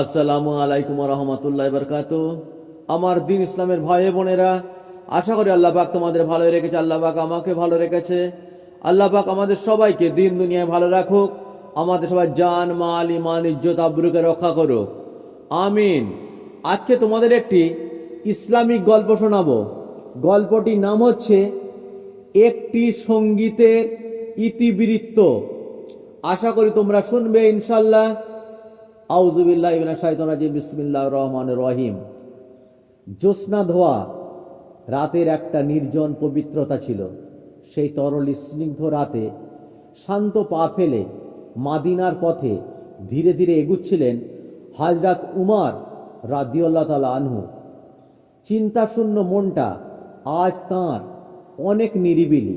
আসসালামু আলাইকুম রহমতুল্লাহ বরকাত আমার দিন ইসলামের ভাই বোনেরা, আশা করি আল্লাহ পাক তোমাদের ভালো রেখেছে, আল্লাহ পাক আমাকে ভালো রেখেছে। আল্লাহ পাক আমাদের সবাইকে দিন দুনিয়ায় ভালো রাখুক, আমাদের সবাই জান, মাল ইমান ইজ্জত, আব্রুকে রক্ষা করুক। আমিন। আজকে তোমাদের একটি ইসলামিক গল্প শোনাবো। গল্পটির নাম হচ্ছে, একটি সঙ্গীতের ইতিবৃত্ত। আশা করি তোমরা শুনবে ইনশাল্লাহ আউজুবিল্লাহ ইবিনা শাহিদ বিসমিল্লাহ রহমান রহিম। জ্যোৎস্না ধোয়া রাতের একটা নির্জন পবিত্রতা ছিল। সেই তরল স্নিগ্ধ রাতে শান্ত পা ফেলে মাদিনার পথে ধীরে ধীরে এগুচ্ছিলেন হাজরাত উমার রাদিউল্লাহ তালা আনহু। চিন্তাশূন্য মনটা আজ তাঁর অনেক নিরিবিলি।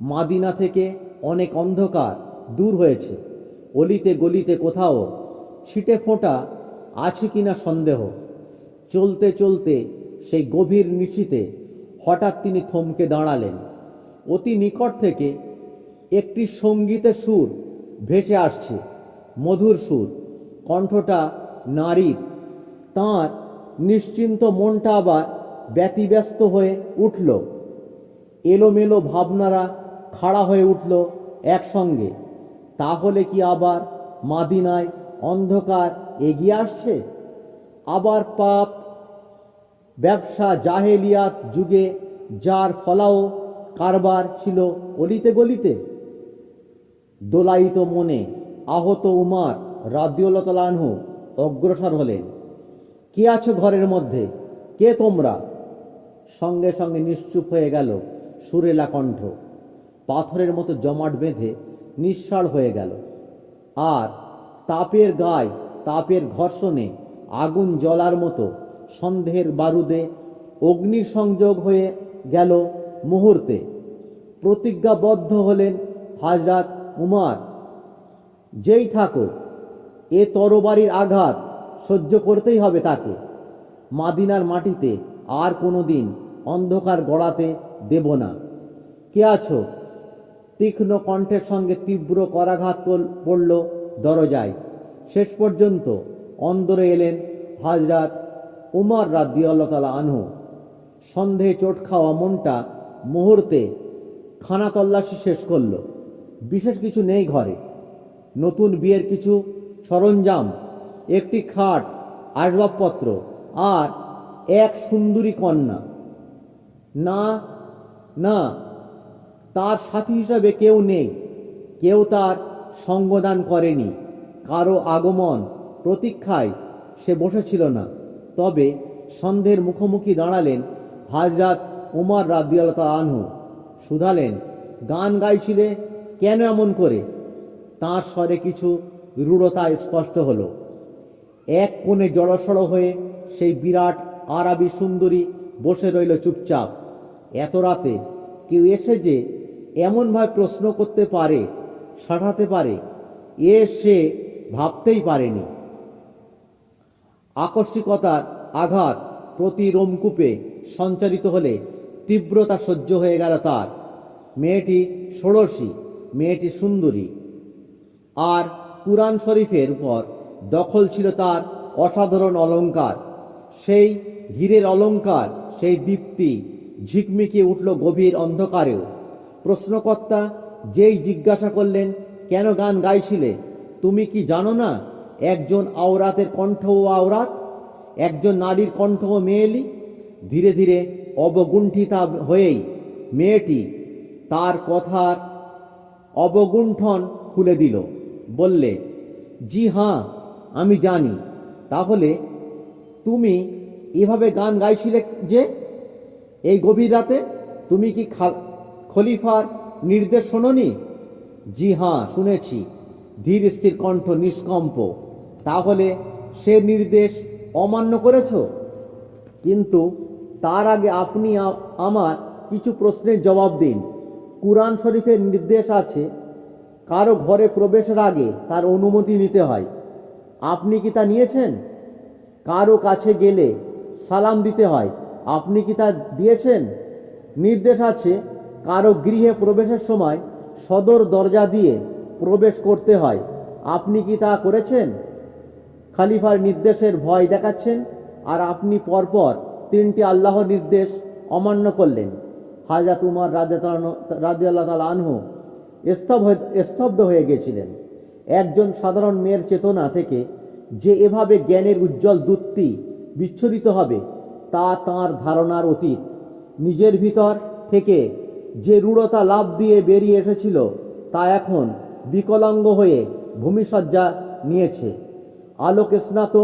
মাদিনা থেকে অনেক অন্ধকার দূর হয়েছে। অলিতে গলিতে কোথাও ছিটে ফোঁটা আছে কিনা সন্দেহ। চলতে চলতে সেই গভীর নিশিতে হঠাৎ তিনি থমকে দাঁড়ালেন। অতি নিকট থেকে একটি সঙ্গীতের সুর ভেসে আসছে, মধুর সুর। কণ্ঠটা নারীর। তাঁর নিশ্চিন্ত মনটা আবার ব্যতিব্যস্ত হয়ে উঠল। এলোমেলো ভাবনারা খাড়া হয়ে উঠল একসঙ্গে। তাহলে কি আবার মাদিনায় অন্ধকার এগিয়ে আসছে। আবার পাপ, ব্যবসা, জাহেলিয়াত যুগে যার ফলাও কারবার ছিল অলিতে গলিতে। দোলায়িত মনে আহত উমার রাদিউল্লাহ অগ্রসর হলেন। কে আছো ঘরের মধ্যে? কে তোমরা? সঙ্গে সঙ্গে নিশ্চুপ হয়ে গেল সুরেলা কণ্ঠ। পাথরের মতো জমাট বেঁধে নিঃসাড় হয়ে গেল। আর তাপের গায়ে, তাপের ঘর্ষণে আগুন জ্বলার মতো সন্দেহের বারুদে অগ্নি সংযোগ হয়ে গেল মুহূর্তে। প্রতিজ্ঞাবদ্ধ হলেন হাজরাত উমার। যেই ঠাকুর, এ তরবারির আঘাত সহ্য করতেই হবে তাকে। মাদিনার মাটিতে আর কোনো দিন অন্ধকার গড়াতে দেব না। কে আছো? তীক্ষ্ণ কণ্ঠের সঙ্গে তীব্র করাঘাত কর- পড়ল দরজায়। শেষ পর্যন্ত অন্দরে এলেন হাজরাত উমার রাদিয়াল্লাহ তালা আনহু। সন্দেহে চোট খাওয়া মনটা মুহূর্তে খানা তল্লাশি শেষ করল। বিশেষ কিছু নেই ঘরে। নতুন বিয়ের কিছু সরঞ্জাম, একটি খাট, আসবাবপত্র আর এক সুন্দরী কন্যা। না না, তার সাথী হিসাবে কেউ নেই। কেউ তার সঙ্গদান করেনি। কারও আগমন, প্রতীক্ষায় সে বসেছিল না। তবে সন্ধ্যের মুখোমুখি দাঁড়ালেন হাজরাত উমার রাদিয়াল আনহু। শুধালেন, গান গাইছিলে কেন এমন করে? তাঁর স্বরে কিছু রূঢ়তা স্পষ্ট হলো। এক কোণে জড়সড় হয়ে সেই বিরাট আরবি সুন্দরী বসে রইল চুপচাপ। এত রাতে কেউ এসে যে এমনভাবে প্রশ্ন করতে পারে সাঠাতে পারে। এ সে ভাবতেই পারেনি। আকস্মিকতার আঘাত প্রতি রোমকূপে সঞ্চারিত হলে তীব্রতা সহ্য হয়ে গেল তার। মেয়েটি ষোড়শী, মেয়েটি সুন্দরী। আর কুরআন শরীফের উপর দখল ছিল তার অসাধারণ অলঙ্কার। সেই হীরের অলঙ্কার, সেই দীপ্তি ঝিকমিকে উঠল গভীর অন্ধকারেও। প্রশ্নকর্তা যেই জিজ্ঞাসা করলেন, কেন গান গাইছিলে? তুমি কি জানো না, একজন আওরাতের কণ্ঠ ও আওরাত? একজন নারীর কণ্ঠও মেয়েলি? ধীরে ধীরে অবগুণ্ঠিতা হয়েই মেয়েটি তার কথার অবগুণ্ঠন খুলে দিল। বললে, জি হ্যাঁ আমি জানি। তাহলে তুমি এভাবে গান গাইছিলে যে, এই গভীর রাতে? তুমি কি খা- খলিফার নির্দেশ শোনোনি জি হ্যাঁ শুনেছি। ধীর স্থির কণ্ঠ নিষ্কম্প। তাহলে সে নির্দেশ অমান্য করেছ? কিন্তু তার আগে আপনি আমার কিছু প্রশ্নের জবাব দিন। কুরআন শরীফের নির্দেশ আছে, কারও ঘরে প্রবেশের আগে তার অনুমতি নিতে হয়। আপনি কি তা নিয়েছেন? কারও কাছে গেলে সালাম দিতে হয়। আপনি কি তা দিয়েছেন? নির্দেশ আছে কারও গৃহে প্রবেশের সময় সদর দরজা দিয়ে প্রবেশ করতে হয়। আপনি কি তা করেছেন? খালিফার নির্দেশের ভয় দেখাচ্ছেন আর আপনি পরপর তিনটি আল্লাহর নির্দেশ অমান্য করলেন। হাজাত উমার রাজি আল্লাহ তালা আনহু স্তব স্তব্ধ হয়ে গেছিলেন। একজন সাধারণ মেয়ের চেতনা থেকে যে এভাবে জ্ঞানের উজ্জ্বল দূতটি বিচ্ছুরিত হবে তা তার ধারণার অতীত। নিজের ভিতর থেকে যে রূঢ়তা লাভ দিয়ে বেরিয়ে এসেছিল, তা এখন বিকলাঙ্গ হয়ে ভূমিসজ্জা নিয়েছে। আলোক স্নাত,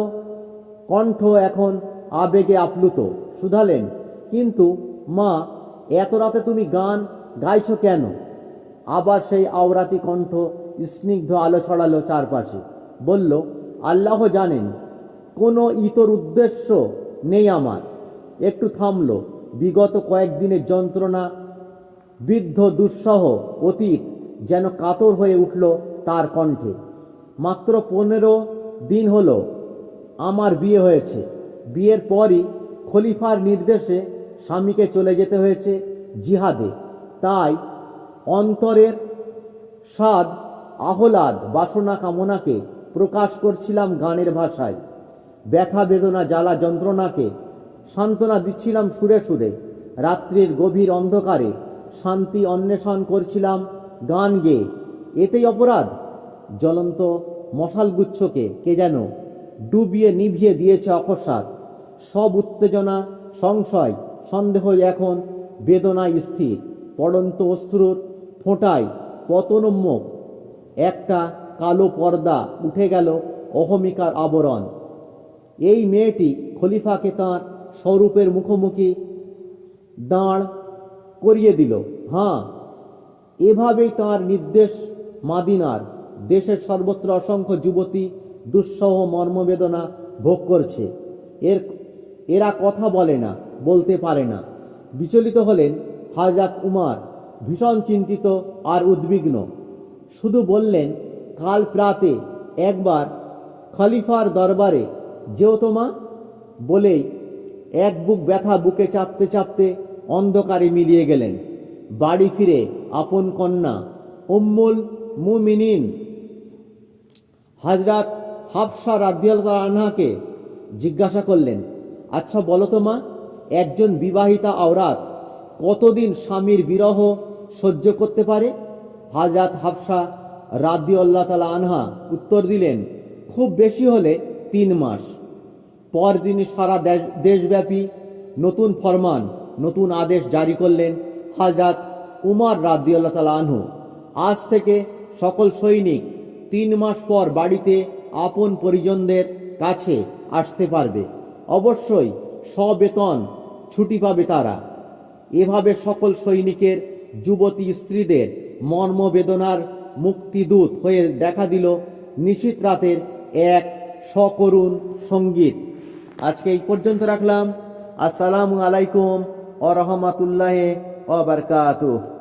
কণ্ঠ এখন আবেগে আপ্লুত। শুধালেন, কিন্তু মা, এত রাতে তুমি গান গাইছ কেন? আবার সেই আওরাতি কণ্ঠ স্নিগ্ধ আলো ছড়ালো চারপাশে। বলল, আল্লাহ জানেন, কোনো ইতর উদ্দেশ্য নেই আমার। একটু থামলো, বিগত কয়েকদিনের যন্ত্রণা বৃদ্ধ দুঃসহ অতীত যেন কাতর হয়ে উঠল তার কণ্ঠে। মাত্র পনেরো দিন হলো আমার বিয়ে হয়েছে। বিয়ের পরই খলিফার নির্দেশে স্বামীকে চলে যেতে হয়েছে জিহাদে। তাই অন্তরের স্বাদ, আহ্লাদ, বাসনা কামনাকে প্রকাশ করছিলাম গানের ভাষায়। ব্যথা বেদনা জ্বালা যন্ত্রণাকে সান্ত্বনা দিচ্ছিলাম সুরে সুরে। রাত্রির গভীর অন্ধকারে শান্তি অন্বেষণ করছিলাম গান গেয়ে। এতেই অপরাধ। জ্বলন্ত মশালগুচ্ছকে কে যেন ডুবিয়ে নিভিয়ে দিয়েছে অকস্মাৎ। সব উত্তেজনা, সংশয় সন্দেহ এখন বেদনায় স্থির। পড়ন্ত অশ্রুর ফোঁটায় পতনোন্মুখ একটা কালো পর্দা উঠে গেল অহমিকার আবরণ। এই মেয়েটি খলিফাকে তাঁর স্বরূপের মুখোমুখি দাঁড় করিয়ে দিল। হ্যাঁ এভাবেই তার নির্দেশ মাদিনার। দেশের সর্বত্র অসংখ্য যুবতী দুঃসহ মর্মবেদনা ভোগ করছে। এর, এরা কথা বলে না, বলতে পারে না। বিচলিত হলেন হাজাত উমার, ভীষণ চিন্তিত আর উদ্বিগ্ন। শুধু বললেন, কাল প্রাতে একবার খলিফার দরবারে যেও তোমা বলেই এক বুক ব্যথা বুকে চাপতে চাপতে অন্ধকারে মিলিয়ে গেলেন। বাড়ি ফিরে আপন কন্যা উম্মুল মুমিনিন হাজরাত হাফসা রাদিয়াল আনহাকে জিজ্ঞাসা করলেন আচ্ছা বলো তো মা, একজন বিবাহিতা আওরাত কতদিন স্বামীর বিরহ সহ্য করতে পারে? হাজরাত হাফসা রাদিয়াল্লাহ তালা আনহা উত্তর দিলেন, খুব বেশি হলে তিন মাস। পরদিনই সারা দেশ- দেশব্যাপী নতুন ফরমান নতুন আদেশ জারি করলেন হাজরাত উমার রাদিয়াল্লাহ তালা আনহু। আজ থেকে সকল সৈনিক তিন মাস পর বাড়িতে আপন পরিজনদের কাছে আসতে পারবে। অবশ্যই সবেতন ছুটি পাবে তারা। এভাবে সকল সৈনিকের যুবতী স্ত্রীদের মর্মবেদনার মুক্তিদূত হয়ে দেখা দিল নিশীত রাতের এক সকরুণ সংগীত। আজকে এই পর্যন্ত রাখলাম। আসসালামু আলাইকুম। ও রহমতুল্লাহ ও বারকাতুহ